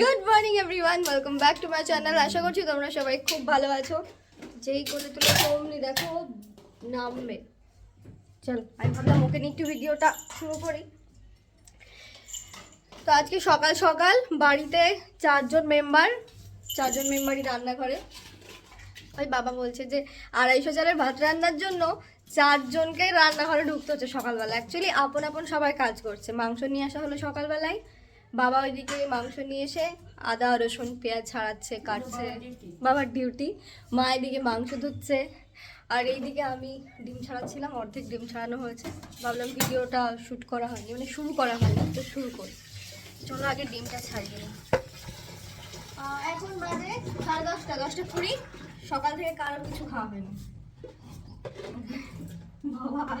Good morning everyone welcome back to my channel আশা করছি তোমরা সবাই খুব ভালো আছো। যেই করে তুলে অমনি দেখো, নামবে। চলো, আমি ভাবলাম ওকে নিয়ে একটু ভিডিওটা শুরু করি। তো আজকে সকাল সকাল বাড়িতে চারজন মেম্বার চারজন মেম্বারই রান্না করে ওই বাবা বলছে যে, আড়াইশো চালের ভাত রান্নার জন্য চারজনকে রান্নাঘরে ঢুকতে হচ্ছে সকালবেলা। অ্যাকচুয়ালি আপন আপন সবাই কাজ করছে। মাংস নিয়ে আসা হলো সকালবেলায়। বাবা ওইদিকে মাংস নিয়ে এসে আদা, রসুন, পেঁয়াজ ছাড়াচ্ছে, কাটছে। বাবার ডিউটি। মা এদিকে মাংস ধুচ্ছে। আর এইদিকে আমি ডিম ছাড়াচ্ছিলাম, অর্ধেক ডিম ছাড়ানো হয়েছে। ভাবলাম ভিডিওটা শ্যুট করা হয়নি মানে শুরু করা হয়নি, তো শুরু করি। চলো আগে ডিমটা ছাড়িয়ে নিই। এখন বাজে সাড়ে দশটা দশটা কুড়ি। সকাল থেকে কারোর কিছু খাওয়া হয়নি।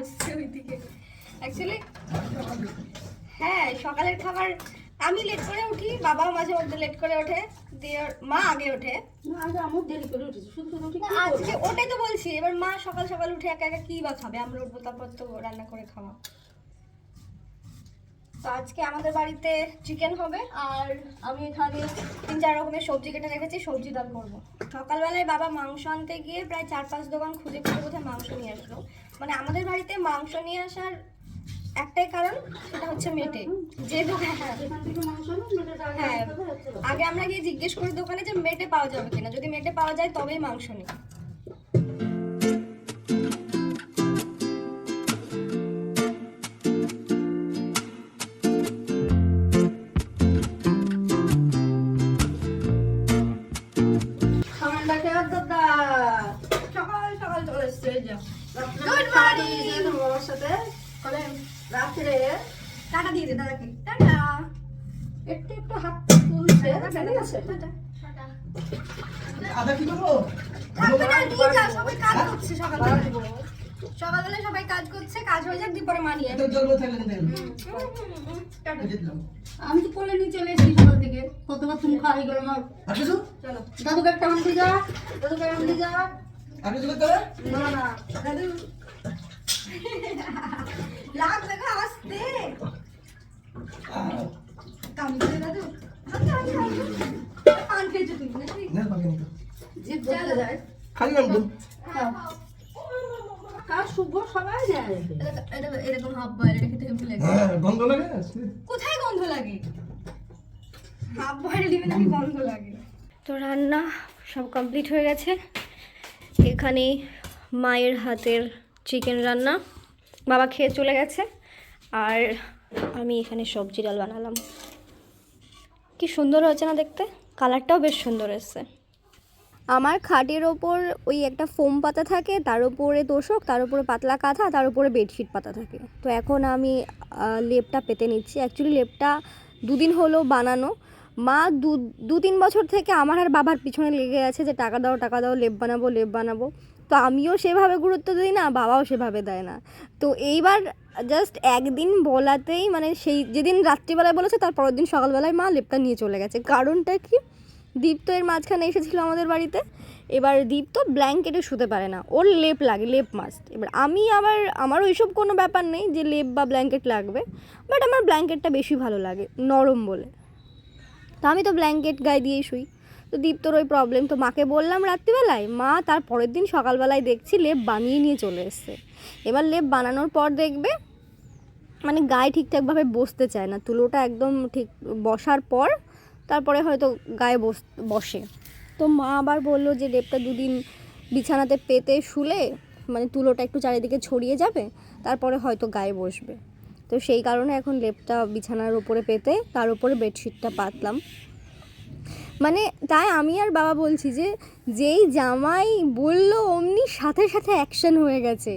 আসছে ওইদিকে। অ্যাকচুয়ালি হ্যাঁ সকালের খাবার আমি লেট করে উঠি বাবাও মাঝে মধ্যে লেট করে ওঠে দিয়ে মা আগে ওঠে? আজকে ওটাই তো বলছি এবার মা সকাল সকাল উঠে একা একা কি বা খাবে আমরা উঠবো তারপর তো রান্না করে খাওয়া। তো আজকে আমাদের বাড়িতে চিকেন হবে আর আমি এখানে তিন চার রকমের সবজি কেটে রেখেছি সবজি ডাল করব। সকালবেলায় বাবা মাংস আনতে গিয়ে প্রায় চার পাঁচ দোকান খুঁজে খুঁজে কোথায় মাংস নিয়ে আসলো। মানে আমাদের বাড়িতে মাংস নিয়ে আসার একটাই কারণ সেটা হচ্ছে মেটে। যে দোকান হ্যাঁ। হ্যাঁ। হবে। আগে আমরা গিয়ে জিজ্ঞেস করি দোকানে যে মেটে পাওয়া যাবে কিনা। যদি মেটে পাওয়া যায় তবেই মাংস নিই। তোর বাবার সাথে। রাত্রে টাটা দিয়ে দে দাদাকে। টাটা! একটু একটু হাত তুলছে, ঠিক আছে? টাটা আদা কি করব? সবাই কাজ করছে সকালবেলা সকালবেলা সবাই কাজ করছে কাজ হয়ে যাক দিয়ে পরে মানিয়ে আমি তো কোলে নিয়ে চলে এসেছি সকাল থেকে। কতবার তুমি খাওয়া হয়ে গেল আমার। আর দাদুকে একটা আনতে যা দাদুকে আনতে যা। না না। দাদু। আসতে। করে দাদু। আচ্ছা আচ্ছা পান খেয়েছো তুমি নাকি? না পাকে নিতে জিভ বলতে যায়। খালি নাম তো কার শুভ সবাই যায়। এটা- এরকম খেতে লাগে। হ্যাঁ গন্ধ লাগে? কোথায় গন্ধ লাগে? নাকি গন্ধ লাগে। তো রান্না সব কমপ্লিট হয়ে গেছে। এখানে মায়ের হাতের চিকেন রান্না। বাবা খেয়ে চলে গেছে। আর আমি এখানে সবজি ডাল বানালাম। কি সুন্দর হয়েছে না দেখতে? কালারটাও বেশ সুন্দর এসছে আমার খাটের ওপর ওই একটা ফোম পাতা থাকে, তার উপরে তোষক, তার উপরে পাতলা কাঁথা, তার উপরে বেডশিট পাতা থাকে। তো এখন আমি লেপটা পেতে নিচ্ছি। অ্যাকচুয়ালি লেপটা দুদিন হলো বানানো। মা দু দু তিন বছর থেকে আমার আর বাবার পিছনে লেগে আছে যে টাকা দাও টাকা দাও, লেপ বানাবো লেপ বানাবো। তো আমিও সেভাবে গুরুত্ব দিই না, বাবাও সেভাবে দেয় না। তো এইবার জাস্ট একদিন বলাতেই মানে সেই যেদিন রাত্রিবেলায় বলেছে, তার পরের দিন সকালবেলায় মা লেপটা নিয়ে চলে গেছে। কারণটা কি? দীপ তো এর মাঝখানে এসেছিল আমাদের বাড়িতে। এবার দীপ তো ব্ল্যাঙ্কেটে শুতে পারে না। ওর লেপ লাগে, লেপ মাস্ট এবার আমি আবার আমার ওইসব কোনো ব্যাপার নেই যে লেপ বা ব্ল্যাঙ্কেট লাগবে বাট আমার ব্ল্যাঙ্কেটটা বেশি ভালো লাগে, নরম বলে। তো আমি তো ব্ল্যাঙ্কেট গায়ে দিয়েই শুই। তো দীপ্তর ওই প্রবলেম তো মাকে বললাম রাত্রিবেলায়। মা তার পরের দিন সকালবেলায় দেখছি লেপ বানিয়ে নিয়ে চলে এসছে। এবার লেপ বানানোর পর দেখবে মানে গায়ে ঠিকঠাকভাবে বসতে চায় না। তুলোটা একদম ঠিক বসার পর তারপরে হয়তো গায়ে বস, বসে। তো মা আবার বলল যে লেপটা দুদিন বিছানাতে পেতে শুলে মানে তুলোটা একটু চারিদিকে ছড়িয়ে যাবে, তারপরে হয়তো গায়ে বসবে। তো সেই কারণে এখন লেপটা বিছানার উপরে পেতে তার উপরে বেডশিটটা পাতলাম। মানে তাই আমি আর বাবা বলছি যে, যেই জামাই বলল, অমনি সাথে সাথে অ্যাকশন হয়ে গেছে।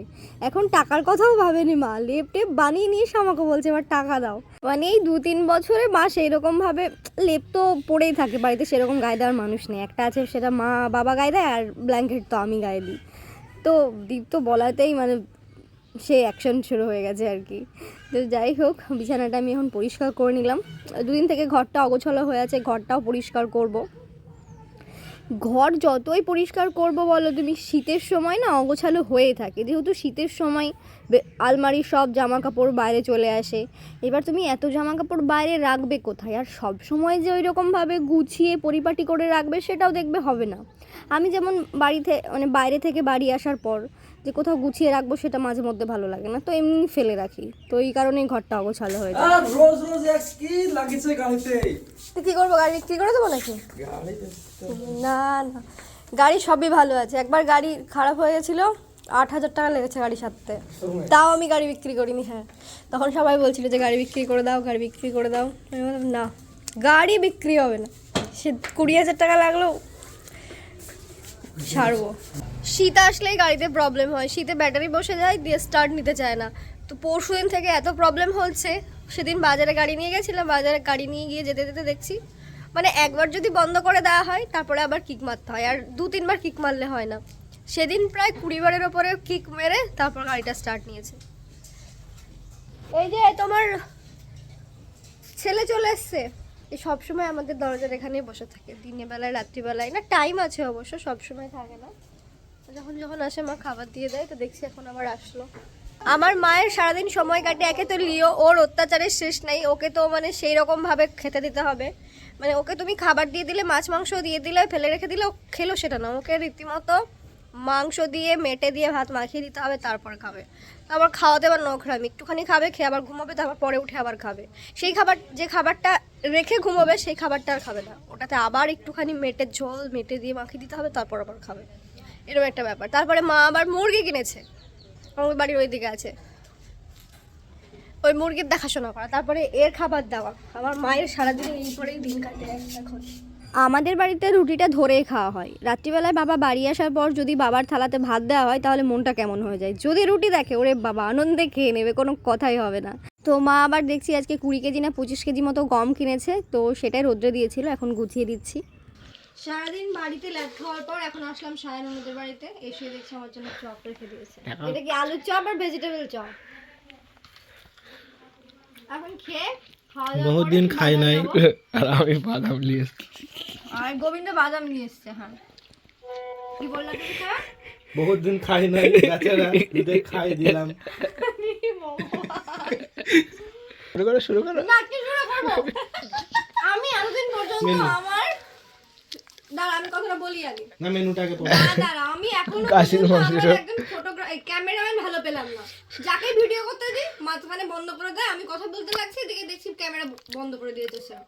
এখন টাকার কথাও ভাবেনি মা। লেপ টেপ বানিয়ে নিয়ে এসে আমাকে বলছে, এবার টাকা দাও। মানে এই দু তিন বছরে মা সেইরকমভাবে লেপ তো পড়েই থাকে, বাড়িতে সেরকম গায়ে দেওয়ার মানুষ নেই। একটা আছে সেটা মা বাবা গায়ে দেয় আর ব্ল্যাঙ্কেট তো আমি গায়ে দিই। তো দীপ তো বলাতেই মানে সে অ্যাকশন শুরু হয়ে গেছে আর কি। তো যাই হোক, বিছানাটা আমি এখন পরিষ্কার করে নিলাম। দুদিন থেকে ঘরটা অগোছালো হয়ে আছে, ঘরটাও পরিষ্কার করব। ঘর যতই পরিষ্কার করব বলো তুমি, শীতের সময় না অগোছালো হয়ে থাকে। যেহেতু শীতের সময় আলমারির সব জামা কাপড় বাইরে চলে আসে। এবার তুমি এত জামা কাপড় বাইরে রাখবে কোথায়? আর সব সময় যে ওই রকমভাবে গুছিয়ে পরিপাটি করে রাখবে সেটাও দেখবে হবে না। আমি যেমন বাড়িতে মানে বাইরে থেকে বাড়ি আসার পর যে কোথাও গুছিয়ে রাখব সেটা মাঝে মধ্যে ভালো লাগে না তো এমনি ফেলে রাখি। তো এই কারণেই ঘরটা অগোছালো হয়ে যায় রোজ রোজ কি লাগিছে গাড়িতে? তো কী করব গাড়ি বিক্রি করে দেবো নাকি? না না। গাড়ি সবই ভালো আছে। একবার গাড়ি খারাপ হয়ে গেছিল আট হাজার টাকা লেগেছে গাড়ি সারতে। তাও আমি গাড়ি বিক্রি করিনি হ্যাঁ। তখন সবাই বলছিল যে গাড়ি বিক্রি করে দাও গাড়ি বিক্রি করে দাও। আমি বললাম না গাড়ি বিক্রি হবে না। সে কুড়ি হাজার টাকা লাগল ছাড়বো শীত আসলেই গাড়িতে প্রবলেম হয়। শীতে ব্যাটারি বসে যায়, দিয়ে স্টার্ট নিতে চায় না। তো পরশু দিন থেকে এত প্রবলেম হচ্ছে, সেদিন বাজারে গাড়ি নিয়ে গেছিলাম, বাজারে গাড়ি নিয়ে গিয়ে যেতে যেতে দেখছি মানে একবার যদি বন্ধ করে দেওয়া হয়, তারপরে আবার কিক মারতে হয়, আর দু তিনবার কিক মারলে হয় না। সেদিন প্রায় কুড়ি বারের ওপরে কিক মেরে তারপর গাড়িটা স্টার্ট নিয়েছে। এই যে তোমার ছেলে চলে এসছে। এই সবসময় আমাদের দরজার এখানেই বসে থাকে। দিনের বেলায়, রাত্রিবেলায় না টাইম আছে অবশ্য, সবসময় থাকে না। যখন যখন আসে, মা খাবার দিয়ে দেয়, তো দেখছি এখন আবার আসলো। আমার মায়ের সারাদিন সময় কাটে একে তো লিও, ওর অত্যাচারের শেষ নাই, ওকে তো মানে সেই রকম ভাবে খেতে দিতে হবে। মানে ওকে তুমি খাবার দিয়ে দিলে, মাছ মাংস দিয়ে দিলে, ফেলে রেখে দিলে, ও খেলো সেটা না। ওকে রীতিমতো মাংস দিয়ে, মেটে দিয়ে ভাত মাখিয়ে দিতে হবে, তারপরে খাবে। তারপর খাওয়াতে আবার নখরামি একটুখানি খাবে, খেয়ে আবার ঘুমাবে, তারপর পরে উঠে আবার খাবে। সেই খাবার, যে খাবারটা রেখে ঘুমাবে, সেই খাবারটা আর খাবে না। ওটাতে আবার একটুখানি মেটের ঝোল, মেটে দিয়ে মাখিয়ে দিতে হবে, তারপর আবার খাবে। এরকম একটা ব্যাপার। তারপরে মা আবার মুরগি কিনেছে। আমার বাড়ির ওই দিকে আছে। ওই মুরগির দেখাশোনা করা। তারপরে এর খাবার দেওয়া। আমার মায়ের সারাদিন এই করেই দিন কাটে এখন। আমাদের বাড়িতে রুটিটা ধরেই খাওয়া হয়। রাত্রিবেলায় বাবা বাড়ি আসার পর যদি বাবার থালাতে ভাত দেওয়া হয়, তাহলে মনটা কেমন হয়ে যায়? যদি রুটি দেখে, ওরে বাবা, আনন্দে খেয়ে নেবে, কোনো কথাই হবে না। তো মা আবার দেখছি আজকে কুড়ি কেজি না পঁচিশ কেজি মতো গম কিনেছে। তো সেটাই রোদ্রে দিয়েছিল, এখন গুছিয়ে দিচ্ছি। সারাদিন বাড়িতে ল্যাদ খাওয়ার পর এখন আসলাম সায়ন ওদের বাড়িতে এসে দেখছি আমার জন্য চপ রেখে দিয়েছে। এটা কি আলুর চপ আর ভেজিটেবল চপ? এখন খেয়ে খাওয়া দাওয়া বহুত দিন খাই নাই আর আমি বাদাম নিয়ে এসেছি। আর গোবিন্দ বাদাম নিয়ে এসেছে হ্যাঁ। কি বললা তুমি স্যার বহুত দিন খাই নাই বেচারা ঈদে খাই দিলাম। শুরু করো শুরু করো। না কি শুরু করব? আমি এতদিন পর্যন্ত আমার আমি কথাটা বলি আগে। না মেনুটাকে না দাঁড়া আমি এখন কাশির মাংস। একদম ফটোগ্রাফ ক্যামেরাম্যান ভালো পেলাম না। যাকে ভিডিও করতে দিই মাঝখানে বন্ধ করে দেয় আমি কথা বলতে লাগছি এদিকে দেখছি ক্যামেরা বন্ধ করে দিয়েছে। স্যার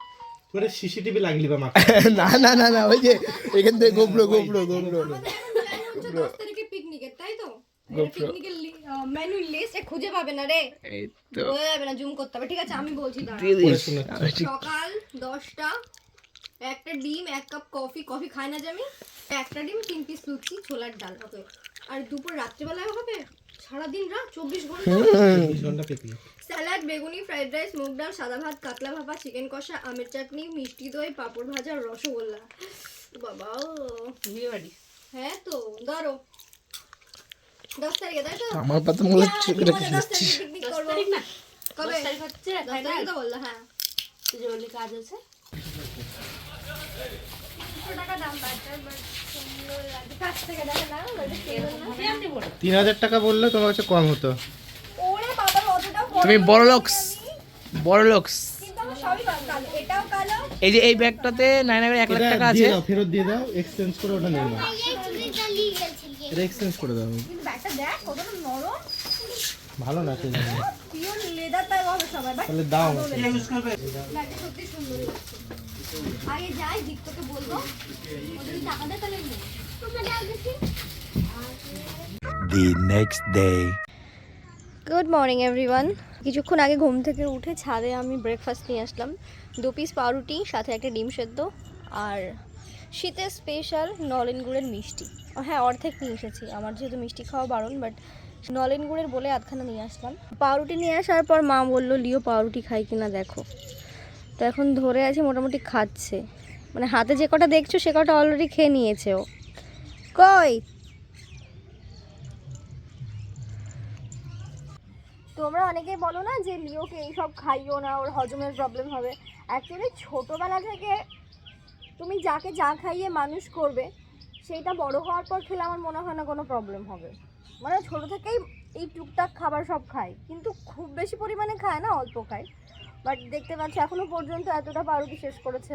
মানে সিসিটিভি লাগলি বা না না না না ওই যে এখান থেকে গোপরো গোপরো গোপরো আমাদের এখন plan হচ্ছে দশ তারিখে পিকনিকের তাই তো? পিকনিকের মেনু লিস্ট খুঁজে পাবে না রে। এই তো। বোঝা যাবে না জুম করতে হবে। ঠিক আছে আমি বলছি সকাল দশটা একটা ডিম এক কাপ কফি কফি খাই না যে আমি? একটা ডিম তিন পিস লুচি ছোলার ডাল ওকে। আর দুপুর রাত্রিবেলায় হবে? সারাদিন রাত? চব্বিশ ঘণ্টা? স্যালাড বেগুনি ফ্রাইড রাইস মুগ ডাল সাদা ভাত কাতলা ভাপা চিকেন কষা আমের চাটনি মিষ্টি দই পাঁপড় ভাজা রসগোল্লা। বাবা বিয়ে বাড়ি। হ্যাঁ তো ধরো। দশ তারিখে তাই তো? আমার পাতা মনে হচ্ছে পিকনিক করব? কবে? দশ তারিখে তো বলল হ্যাঁ। কাজ আছে তিন হাজার টাকা বললে তোমার কাছে কম হতো। তুমি বড় লোকস বড় এই যে এই ব্যাগটাতে নাইন এক লাখ টাকা আছে। ফেরত দিয়ে দাও এক্সচেঞ্জ করে ওটা নিয়ে নাও। এটা এক্সচেঞ্জ করে দাও। ব্যাগটা দেখ কতটা নরম। ভালো না সেই জন্য। তাহলে দাও। ব্যাগটা সত্যি সুন্দর লাগছে। আগে যাই দীপ্তকে বলব। যদি টাকা দেয় তাহলে the next day. Good morning everyone কিছুক্ষণ আগে ঘুম থেকে উঠে ছাদে আমি ব্রেকফাস্ট নিয়ে আসলাম। দু পিস পাউরুটি সাথে একটা ডিম সেদ্ধ আর শীতের স্পেশাল নলেন গুড়ের মিষ্টি। হ্যাঁ অর্ধেক নিয়ে এসেছি। আমার যেহেতু মিষ্টি খাওয়া বারণ বাট নলেন গুড়ের বলে আধখানা নিয়ে আসলাম। পাউরুটি নিয়ে আসার পর মা বলল লিও পাউরুটি খাই কিনা দেখো। তো এখন ধরে আছে মোটামুটি খাচ্ছে। মানে হাতে যে কটা দেখছ, সে কটা অলরেডি খেয়ে নিয়েছে ও। কই? তোমরা অনেকেই বলো না যে লিওকে এইসব খাইও না, ওর হজমের প্রবলেম হবে। অ্যাকচুয়ালি ছোটোবেলা থেকে তুমি যাকে যা খাইয়ে মানুষ করবে, সেইটা বড় হওয়ার পর খেলে আমার মনে হয় না কোনো প্রবলেম হবে। মানে ছোটো থেকেই এই টুকটাক খাবার সব খায়, কিন্তু খুব বেশি পরিমাণে খায় না, অল্প খায়। বাট দেখতে পাচ্ছি এখনও পর্যন্ত এতটা পাউরুটি শেষ করেছে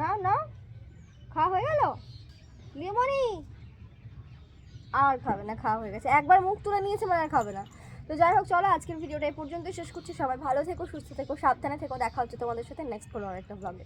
না না। খাওয়া হয়ে গেল? লিমনি আর খাবে না, খাওয়া হয়ে গেছে। একবার মুখ তুলে নিয়েছে মানে আর খাবে না। তো যাই হোক, চলো আজকের ভিডিওটা এই পর্যন্ত শেষ করছি। সবাই ভালো থেকো, সুস্থ থেকো, সাবধানে থেকো। দেখা হচ্ছে তোমাদের সাথে নেক্সট কোনো আরেকটা ব্লগে